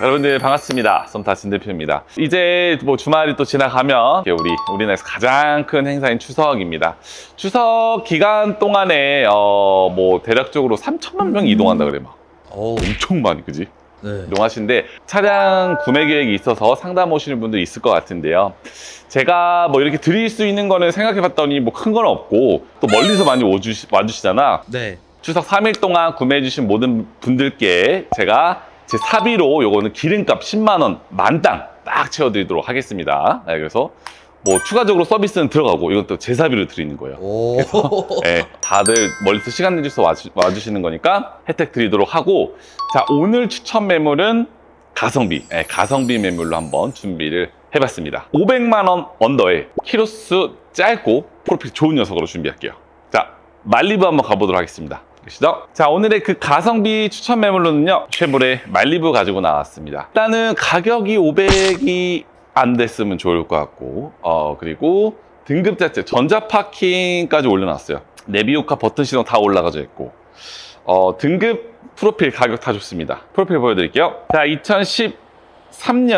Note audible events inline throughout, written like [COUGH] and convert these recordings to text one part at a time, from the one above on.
여러분들 반갑습니다. 썸타 진 대표입니다. 이제 뭐 주말이 또 지나가면 우리 우리나라에서 가장 큰 행사인 추석입니다. 추석 기간 동안에 어 뭐 대략적으로 3천만 명이 이동한다 그래 막 오, 엄청 많이 그지? 네. 이동하시는데 차량 구매 계획이 있어서 상담 오시는 분도 있을 것 같은데요. 제가 뭐 이렇게 드릴 수 있는 거는 생각해 봤더니 뭐 큰 건 없고 또 멀리서 많이 와주시, 와주시잖아. 네. 추석 3일 동안 구매해 주신 모든 분들께 제가 제 사비로 요거는 기름값 10만원 만땅 딱 채워드리도록 하겠습니다. 네, 그래서 뭐 추가적으로 서비스는 들어가고 이건 또 제 사비로 드리는 거예요. 오. [LAUGHS] 네, 다들 멀리서 시간 내주셔서 와주, 와주시는 거니까 혜택 드리도록 하고 자 오늘 추천 매물은 가성비 네, 가성비 매물로 한번 준비를 해봤습니다 500만 원 언더에 키로수 짧고 프로필 좋은 녀석으로 준비할게요 자 말리부 한번 가보도록 하겠습니다 보시죠? 자 오늘의 그 가성비 추천 매물로는요 쉐보레 말리부 가지고 나왔습니다. 일단은 가격이 500이 안 됐으면 좋을 것 같고 어 그리고 등급 자체 전자 파킹까지 올려놨어요. 내비오카 버튼 시동 다 올라가져 있고 어 등급 프로필 가격 다 좋습니다. 프로필 보여드릴게요. 자 2013년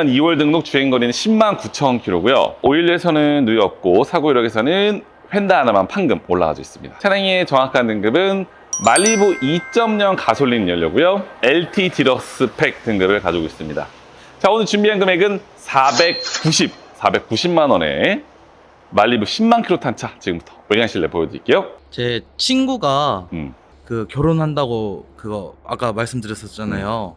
2월 등록 주행거리는 10만 9천 킬로고요. 오일에서는 누이 없고 사고 이력에서는 휀다 하나만 판금 올라가져 있습니다. 차량의 정확한 등급은 말리부 2.0 가솔린 연료고요 LT 디럭스 팩 등급을 가지고 있습니다 자 오늘 준비한 금액은 490 490만 원에 말리부 10만 킬로 탄 차 지금부터 외관 실내 보여드릴게요 제 친구가 음. 그 결혼한다고 그거 아까 말씀드렸었잖아요.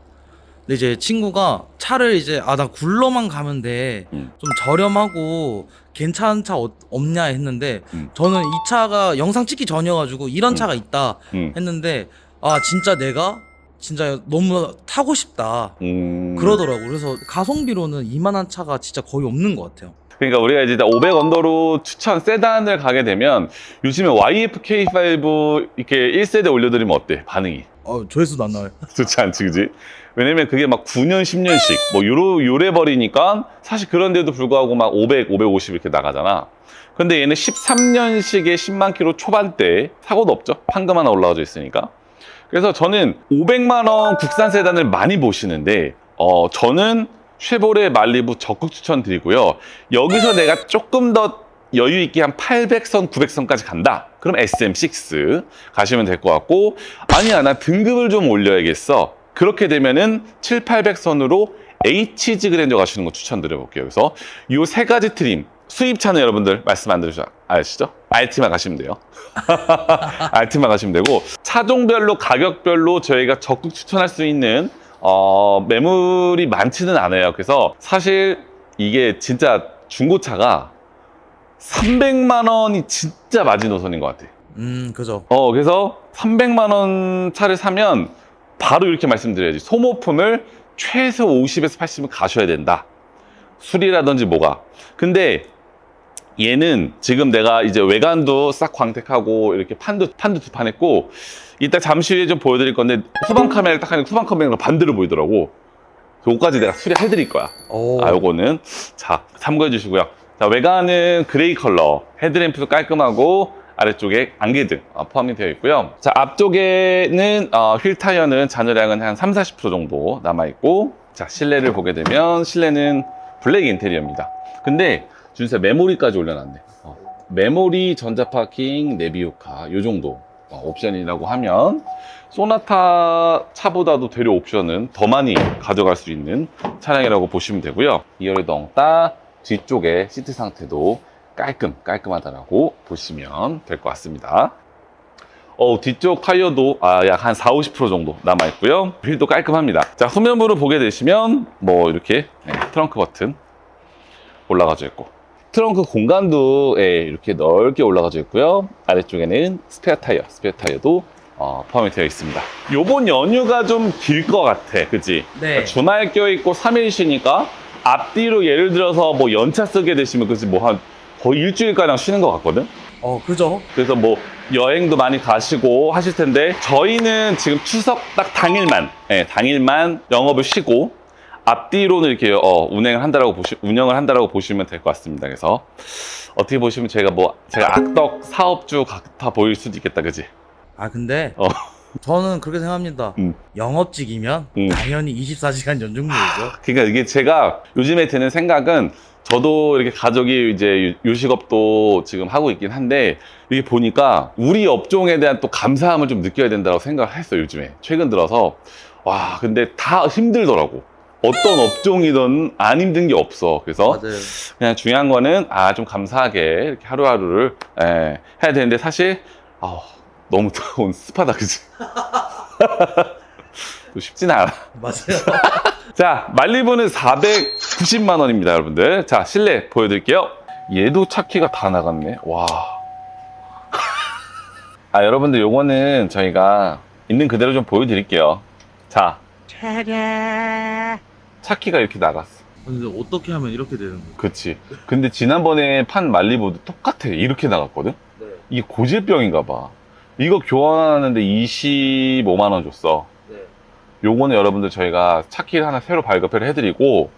근데 이제 친구가 차를 이제 아 나 굴러만 가면 돼. 음. 좀 저렴하고 괜찮은 차 어- 없냐 했는데 음. 저는 이 차가 영상 찍기 전이어가지고 이런 음. 차가 있다 음. 했는데 아 진짜 내가 진짜 너무 타고 싶다 음. 그러더라고 그래서 가성비로는 이만한 차가 진짜 거의 없는 것 같아요 그러니까 우리가 이제 500 언더로 추천 세단을 가게 되면 요즘에 YFK5 이렇게 1세대 올려드리면 어때? 반응이 어 조회수도 안 나와요 [LAUGHS] 좋지 않지, 그지? 왜냐면 그게 막 9년, 10년씩 뭐 요러, 요래 버리니까 사실 그런데도 불구하고 막 500, 550 이렇게 나가잖아. 근데 얘는 13년식의 10만 킬로 초반대 사고도 없죠. 판금 하나 올라와져 있으니까. 그래서 저는 500만 원 국산 세단을 많이 보시는데 어 저는 쉐보레 말리부 적극 추천드리고요. 여기서 내가 조금 더 여유 있게 한 800선, 900선까지 간다. 그럼 SM6 가시면 될 것 같고 아니야 나 등급을 좀 올려야겠어. 그렇게 되면은 7, 800선으로 HG 그랜저 가시는 거 추천드려 볼게요. 그래서 이 세 가지 트림 수입차는 여러분들 말씀 안 들으셔 아시죠? RT만 가시면 돼요. [LAUGHS] RT만 가시면 되고 차종별로 가격별로 저희가 적극 추천할 수 있는 어, 매물이 많지는 않아요. 그래서 사실 이게 진짜 중고차가 300만 원이 진짜 마지노선인 것 같아. 음 그죠 어, 그래서 300만 원 차를 사면 바로 이렇게 말씀드려야지. 소모품을 최소 50에서 80은 가셔야 된다. 수리라든지 뭐가. 근데 얘는 지금 내가 이제 외관도 싹 광택하고 이렇게 판도 판도 두 판 했고 이따 잠시 후에 좀 보여드릴 건데 후방 카메라를 딱 하니까 후방 카메라가 반대로 보이더라고. 요거까지 내가 수리해드릴 거야. 오. 아, 요거는 자 참고해 주시고요. 자 외관은 그레이 컬러, 헤드램프도 깔끔하고 아래쪽에 안개등 어, 포함이 되어 있고요. 자 앞쪽에는 어, 휠 타이어는 잔여량은 한 3, 40% 정도 남아 있고 자 실내를 보게 되면 실내는 블랙 인테리어입니다. 근데 준세 메모리까지 올려놨네. 어, 메모리, 전자 파킹, 내비오카 요 정도 어, 옵션이라고 하면 소나타 차보다도 되려 옵션은 더 많이 가져갈 수 있는 차량이라고 보시면 되고요. 2열의 덩따 뒤쪽에 시트 상태도 깔끔 깔끔하다라고 보시면 될 것 같습니다. 어, 뒤쪽 타이어도 아, 약 한 4, 50% 정도 남아 있고요. 휠도 깔끔합니다. 자, 후면부를 보게 되시면 뭐 이렇게 네, 트렁크 버튼 올라가져 있고 트렁크 공간도 예, 이렇게 넓게 올라가져 있고요. 아래쪽에는 스페어 타이어, 스페어 타이어도 어, 포함이 되어 있습니다. 요번 연휴가 좀 길 것 같아, 그치? 네 주말 껴있고 3일 쉬니까 앞뒤로 예를 들어서 뭐 연차 쓰게 되시면 그치 뭐한 거의 일주일가량 쉬는 것 같거든? 어 그죠 그래서 뭐 여행도 많이 가시고 하실 텐데 저희는 지금 추석 딱 당일만 예, 당일만 영업을 쉬고 앞뒤로는 이렇게 어, 운행을 한다라고 보시 운영을 한다라고 보시면 될 것 같습니다. 그래서 어떻게 보시면 제가 뭐 제가 악덕 사업주 같아 보일 수도 있겠다, 그지? 아 근데 어. 저는 그렇게 생각합니다. 음. 영업직이면 음. 당연히 24시간 연중무휴죠. 그러니까 이게 제가 요즘에 드는 생각은 저도 이렇게 가족이 이제 요- 요식업도 지금 하고 있긴 한데 이게 보니까 우리 업종에 대한 또 감사함을 좀 느껴야 된다고 생각을 했어요 요즘에 최근 들어서 와 근데 다 힘들더라고 어떤 업종이든 안 힘든 게 없어 그래서 맞아요. 그냥 중요한 거는 아 좀 감사하게 이렇게 하루하루를 예, 해야 되는데 사실 아 너무 더운 습하다 그지 [LAUGHS] 또 쉽진 않아 맞아요. [LAUGHS] 자, 말리부는 490만 원입니다, 여러분들. 자, 실내 보여드릴게요. 얘도 차키가 다 나갔네. 와. [LAUGHS] 아, 여러분들 요거는 저희가 있는 그대로 좀 보여드릴게요. 자. 차키가 이렇게 나갔어. 근데 어떻게 하면 이렇게 되는 거예요? 그치. 근데 지난번에 판 말리부도 똑같아. 이렇게 나갔거든? 네. 이게 고질병인가 봐. 이거 교환하는데 25만 원 줬어. 네. 요거는 여러분들 저희가 차키를 하나 새로 발급을 해드리고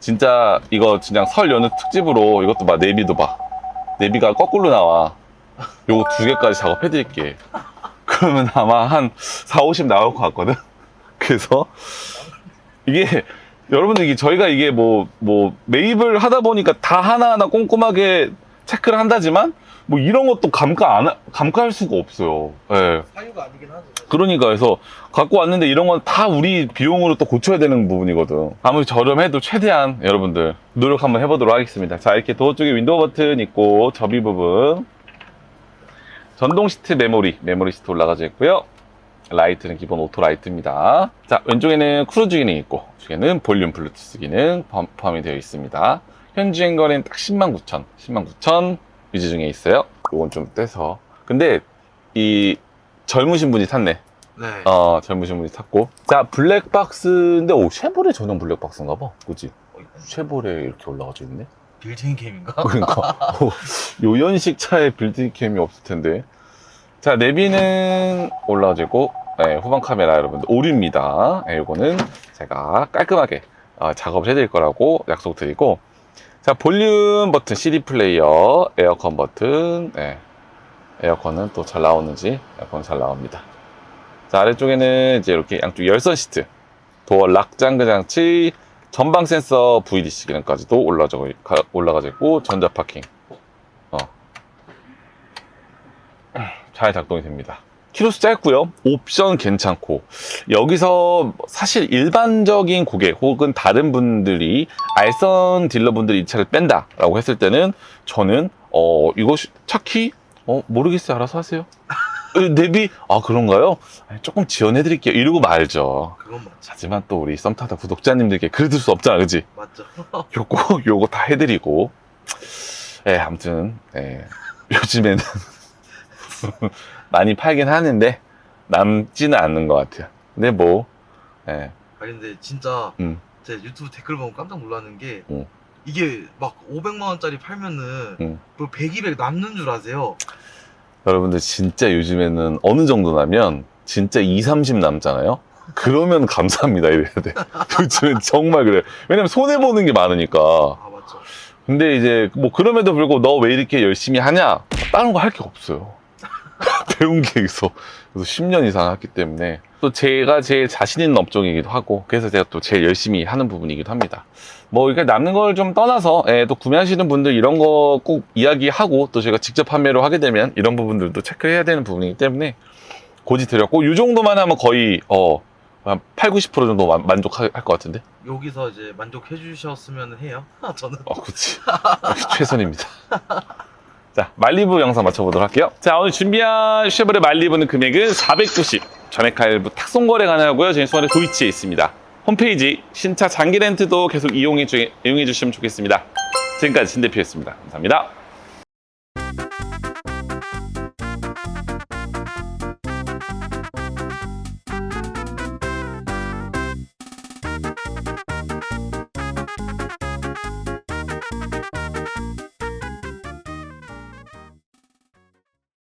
진짜 이거 그냥 설 연휴 특집으로 이것도 봐 내비도 봐 내비가 거꾸로 나와 요거 두 개까지 작업해드릴게 [LAUGHS] 그러면 아마 한 4, 50 나올 것 같거든 [LAUGHS] 그래서 이게 여러분들 이게 저희가 이게 뭐 뭐 매입을 하다 보니까 다 하나하나 꼼꼼하게 체크를 한다지만 뭐 이런 것도 감가 안 하- 감가할 수가 없어요 예. 사유가 아니긴 하죠. 그러니까 그래서 갖고 왔는데 이런 건 다 우리 비용으로 또 고쳐야 되는 부분이거든. 아무리 저렴해도 최대한 여러분들 노력 한번 해보도록 하겠습니다. 자 이렇게 도어 쪽에 윈도우 버튼 있고 접이 부분 전동 시트 메모리 메모리 시트 올라가져 있고요. 라이트는 기본 오토 라이트입니다. 자 왼쪽에는 크루즈 기능 있고 뒤에는 볼륨 블루투스 기능 포함- 포함이 되어 있습니다. 현지 행거리는 딱 109,000 109,000 유지 중에 있어요. 이건 좀 떼서 근데 이 젊으신 분이 탔네. 네. 어, 젊으신 분이 탔고. 자, 블랙박스인데, 오, 쉐보레 전용 블랙박스인가 봐. 어, 쉐보레 이렇게 올라가져 있네? 빌트인 캠인가? [LAUGHS] 그러니까. 어, 요연식 차에 빌드인 캠이 없을 텐데. 자, 내비는 올라가져 있고, 네, 후방 카메라 여러분들 오류입니다. 네, 요거는 제가 깔끔하게 어, 작업을 해드릴 거라고 약속드리고. 자, 볼륨 버튼, CD 플레이어, 에어컨 버튼, 네. 에어컨은 또 잘 나오는지, 에어컨 잘 나옵니다. 자, 아래쪽에는 이제 이렇게 양쪽 열선 시트, 도어 락 잠그 장치, 전방 센서 VDC 기능까지도 올라가져, 가- 올라가져 있고, 전자 파킹. 어. 잘 작동이 됩니다. 키로수 짧고요. 옵션 괜찮고. 여기서 사실 일반적인 고객 혹은 다른 분들이 알선 딜러분들이 이 차를 뺀다라고 했을 때는 저는 어 이거 시- 차키 어 모르겠어요. 알아서 하세요. 어, 내비 아 그런가요? 조금 지원해 드릴게요. 이러고 말죠. 그건 맞죠. 하지만 또 우리 썸타다 구독자님들께 그래둘 수 없잖아, 그지? 맞죠. [LAUGHS] 요거 요거 다 해드리고 예 아무튼 예 요즘에는 [LAUGHS] 많이 팔긴 하는데 남지는 않는 것 같아요 근데 뭐 예, 아 근데 진짜 음. 제 유튜브 댓글 보면 깜짝 놀라는 게 음. 이게 막 500만 원짜리 팔면은 음. 그 100, 200 남는 줄 아세요? 여러분들 진짜 요즘에는 어느 정도냐면 진짜 2, 30 남잖아요 그러면 [LAUGHS] 감사합니다 이래야 돼 [LAUGHS] 요즘엔 정말 그래 왜냐면 손해 보는 게 많으니까 아 맞죠. 근데 이제 뭐 그럼에도 불구하고 너 왜 이렇게 열심히 하냐? 다른 거 할 게 없어요. [LAUGHS] 배운 게 있어. 그래서 10년 이상 했기 때문에 또 제가 제일 자신 있는 업종이기도 하고 그래서 제가 또 제일 열심히 하는 부분이기도 합니다. 뭐 이렇게 남는 걸 좀 떠나서 예, 또 구매하시는 분들 이런 거 꼭 이야기하고 또 제가 직접 판매로 하게 되면 이런 부분들도 체크해야 되는 부분이기 때문에 고지 드렸고 이 정도만 하면 거의 어, 한 8, 90% 정도 만- 만족할 것 같은데. 여기서 이제 만족해 주셨으면 해요. [LAUGHS] 저는 어, 그치. 최선입니다. [LAUGHS] 자, 말리부 영상 맞춰보도록 할게요. 자, 오늘 준비한 쉐보레 말리부는 금액은 490. 전액 할부 탁송 거래 가능하고요. 저희 수원의 도이치에 있습니다. 홈페이지 신차 장기 렌트도 계속 이용해, 주, 이용해 주시면 좋겠습니다. 지금까지 진대표였습니다. 감사합니다.